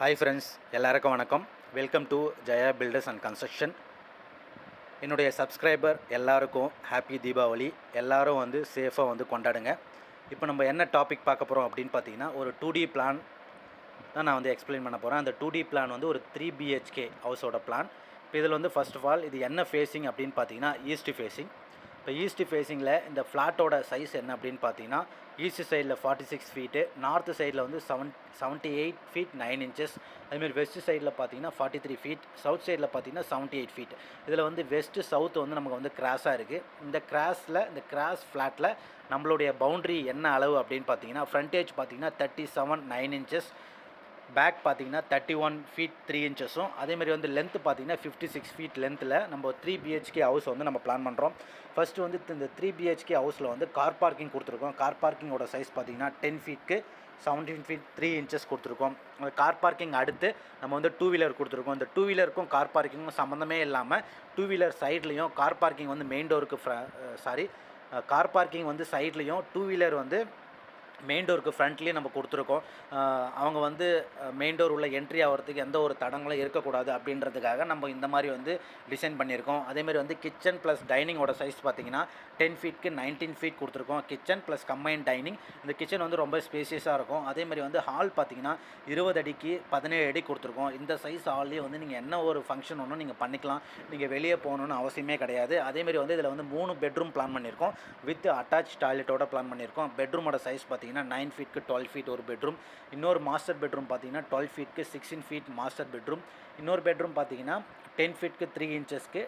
Hi friends எல்லாருக்கும் வணக்கம். Welcome to Jaya builders and construction என்னுடைய சப்ஸ்கிரைபர் எல்லாருக்கும் ஹாப்பி தீபாவளி. எல்லோரும் வந்து சேஃபாக வந்து கொண்டாடுங்க. இப்போ நம்ம என்ன டாபிக் பார்க்க போகிறோம் அப்படின்னு பார்த்தீங்கன்னா ஒரு டூ டி பிளான் தான் நான் வந்து எக்ஸ்பிளைன் பண்ண போகிறேன் அந்த டூ டி பிளான் வந்து ஒரு த்ரீ பிஹெச்கே ஹவுஸோட பிளான் இப்போ இதில் வந்து ஃபர்ஸ்ட் ஆஃப் ஆல் இது என்ன ஃபேஸிங் அப்படின்னு பார்த்தீங்கன்னா ஈஸ்ட் ஃபேஸிங் இப்போ ஈஸ்ட் ஃபேஸிங்கில் இந்த ஃப்ளாட்டோட சைஸ் என்ன அப்படின்னு பார்த்தீங்கன்னா ஈஸ்ட் சைடில் ஃபார்ட்டி சிக்ஸ் ஃபீட்டு நார்த்து சைடில் வந்து seven seventy eight feet nine inches அதுமாரி வெஸ்ட் சைடில் பார்த்தீங்கன்னா ஃபார்ட்டி த்ரீ ஃபீட் சவுத் சைடில் பார்த்தீங்கன்னா செவன்ட்டி எயிட் ஃபீட் இதில் வந்து வெஸ்ட்டு சவுத் வந்து நமக்கு வந்து கிராஸாக இருக்குது இந்த கிராஸில் இந்த கிராஸ் ஃப்ளாட்டில் நம்மளுடைய பவுண்ட்ரி என்ன அளவு அப்படின்னு பார்த்தீங்கன்னா ஃப்ரண்டேஜ் பார்த்தீங்கன்னா thirty seven nine inches back பார்த்தீங்கன்னா தேர்ட்டி ஒன் ஃபீட் த்ரீ இன்ச்சஸும் அதேமாதிரி வந்து லென்த் பார்த்தீங்கன்னா ஃபிஃப்டி சிக்ஸ் ஃபீட் லென்த்தில் நம்ம த்ரீ பிஹெச்கே ஹவுஸ் வந்து நம்ம பிளான் பண்ணுறோம் ஃபஸ்ட்டு வந்து இந்த த்ரீ பிஹெச்கே ஹவுஸில் வந்து கார் பார்க்கிங் கொடுத்துருக்கோம். கார் பார்க்கிங்கோட சைஸ் பார்த்தீங்கன்னா டென் ஃபீட்க்கு செவன்டீன் ஃபீட் த்ரீ இன்ச்சஸ் கொடுத்துருக்கோம். அந்த கார் பார்க்கிங் அடுத்து நம்ம வந்து டூ வீலர் கொடுத்துருக்கோம். இந்த டூ வீலருக்கும் கார் பார்க்கிங்கும் சம்மந்தமே இல்லாமல் டூ வீலர் சைட்லேயும் கார் பார்க்கிங் வந்து மெயின் டோருக்கு சாரி கார் பார்க்கிங் வந்து சைட்லேயும் டூ வீலர் வந்து மெயின் டோருக்கு ஃப்ரண்ட்லேயே நம்ம கொடுத்துருக்கோம். அவங்க வந்து மெயின் டோர் உள்ள என்ட்ரி ஆகிறதுக்கு எந்த ஒரு தடங்களும் இருக்கக்கூடாது அப்படின்றதுக்காக நம்ம இந்த மாதிரி வந்து டிசைன் பண்ணியிருக்கோம். அதேமாதிரி வந்து கிச்சன் ப்ளஸ் டைனிங்கோட சைஸ் பார்த்தீங்கன்னா டென் ஃபீட்க்கு நைன்டீன் ஃபீட் கொடுத்துருக்கோம். கிச்சன் ப்ளஸ் கம்பைன் டைனிங் இந்த கிச்சன் வந்து ரொம்ப ஸ்பேசியஸாக இருக்கும். அதேமாதிரி வந்து ஹால் பார்த்தீங்கன்னா இருபது அடிக்கு பதினேழு அடி கொடுத்துருக்கோம். இந்த சைஸ் ஹால்லேயே வந்து நீங்கள் என்ன ஒரு ஃபங்க்ஷன் ஒன்றும் நீங்கள் பண்ணிக்கலாம். நீங்கள் வெளியே போகணுன்னு அவசியமே கிடையாது. அதேமாரி வந்து இதில் வந்து மூணு பெட்ரூம் பிளான் பண்ணியிருக்கோம். வித் அட்டாச் டாய்லெட்டோட பிளான் பண்ணியிருக்கோம். பெட்ரூமோட சைஸ் பார்த்தீங்கன்னா நைன் ஃபீட்க்கு டுவெல் ஃபீட் ஒரு பெட்ரூம் இன்னொரு மாஸ்டர் பெட்ரூம் பார்த்தீங்கன்னா டுவெல் ஃபீட்க்கு சிக்ஸ்டீன் ஃபீட் மாஸ்டர் பெட்ரூம் இன்னொரு பெட்ரூம் பார்த்தீங்கன்னா டென் ஃபீட்க்கு த்ரீ இன்ச்சஸ்க்கு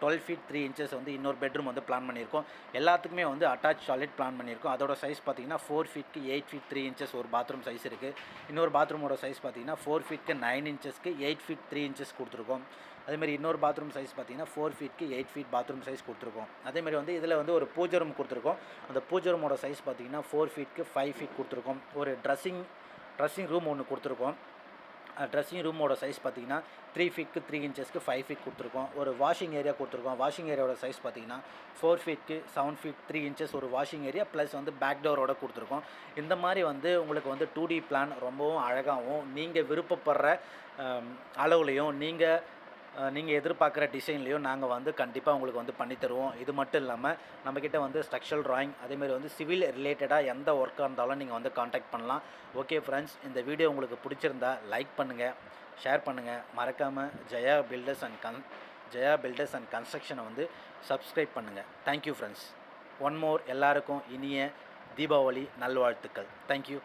டுவெல் ஃபீட் த்ரீ இன்ச்சஸ் வந்து இன்னொரு பெட்ரூம் வந்து பிளான் பண்ணியிருக்கோம். எல்லாத்துக்குமே வந்து அட்டாச் டாய்லெட் பிளான் பண்ணியிருக்கோம். அதோட சைஸ் பார்த்தீங்கன்னா ஃபோர் ஃபீட்க்கு எயிட் ஃபீட் த்ரீ இன்ச்சஸ் ஒரு பாத்ரூம் சைஸ் இருக்குது இன்னொரு பாத்ரூமோட சைஸ் பார்த்தீங்கன்னா ஃபோர் ஃபீட்க்கு நைன் இன்ச்சஸ்க்கு எயிட் ஃபீட் த்ரீ இன்ச்சஸ் கொடுத்துருக்கோம். அதேமாதிரி இன்னொரு பாத்ரூம் சைஸ் பார்த்தீங்கன்னா ஃபோர் ஃபீட்க்கு எயிட் ஃபீட் பாத்ரூம் சைஸ் கொடுத்துருக்கோம். அதேமாதிரி வந்து இதில் வந்து ஒரு பூஜை ரூம் கொடுத்துருக்கோம். அந்த பூஜை ரூமோட சைஸ் பார்த்தீங்கன்னா ஃபோர் ஃபீட்க்கு ஃபைவ் ஃபீட் கொடுத்துருக்கோம். ஒரு ட்ரெஸ்ஸிங் ட்ரெஸ்ஸிங் ரூம் ஒன்று கொடுத்துருக்கோம். ட்ரெஸ்ஸிங் ரூமோட சைஸ் பார்த்தீங்கன்னா த்ரீ ஃபீட்க்கு த்ரீ இன்ச்சஸ்க்கு ஃபைவ் ஃபீட் கொடுத்துருக்கோம். ஒரு வாஷிங் ஏரியா கொடுத்துருக்கோம். வாஷிங் ஏரியாவோட சைஸ் பார்த்தீங்கன்னா ஃபோர் ஃபீட்க்கு செவன் ஃபீட் த்ரீ இன்ச்சஸ் ஒரு வாஷிங் ஏரியா ப்ளஸ் வந்து பேக் டோரோட கொடுத்துருக்கோம். இந்த மாதிரி வந்து உங்களுக்கு வந்து டூ டி பிளான் ரொம்பவும் அழகாகவும் நீங்கள் விருப்பப்படுற அளவுலையும் நீங்கள் நீங்கள் எதிர்பார்க்குற டிசைன்லேயும் நாங்கள் வந்து கண்டிப்பாக உங்களுக்கு வந்து பண்ணி தருவோம். இது மட்டும் இல்லாமல் நம்மக்கிட்ட வந்து ஸ்ட்ரக்சரல் ட்ராயிங் அதேமாதிரி வந்து சிவில் ரிலேட்டடாக எந்த ஒர்க்காக இருந்தாலும் நீங்கள் வந்து காண்டாக்ட் பண்ணலாம். ஓகே ஃப்ரெண்ட்ஸ் இந்த வீடியோ உங்களுக்கு பிடிச்சிருந்தா லைக் பண்ணுங்கள் ஷேர் பண்ணுங்கள் மறக்காமல் Jaya builders and con Jaya builders and கன்ஸ்ட்ரக்ஷனை வந்து சப்ஸ்கிரைப் பண்ணுங்கள் தேங்க்யூ ஃப்ரெண்ட்ஸ் ஒன் மோர் எல்லாருக்கும் இனிய தீபாவளி நல்வாழ்த்துக்கள். தேங்க்யூ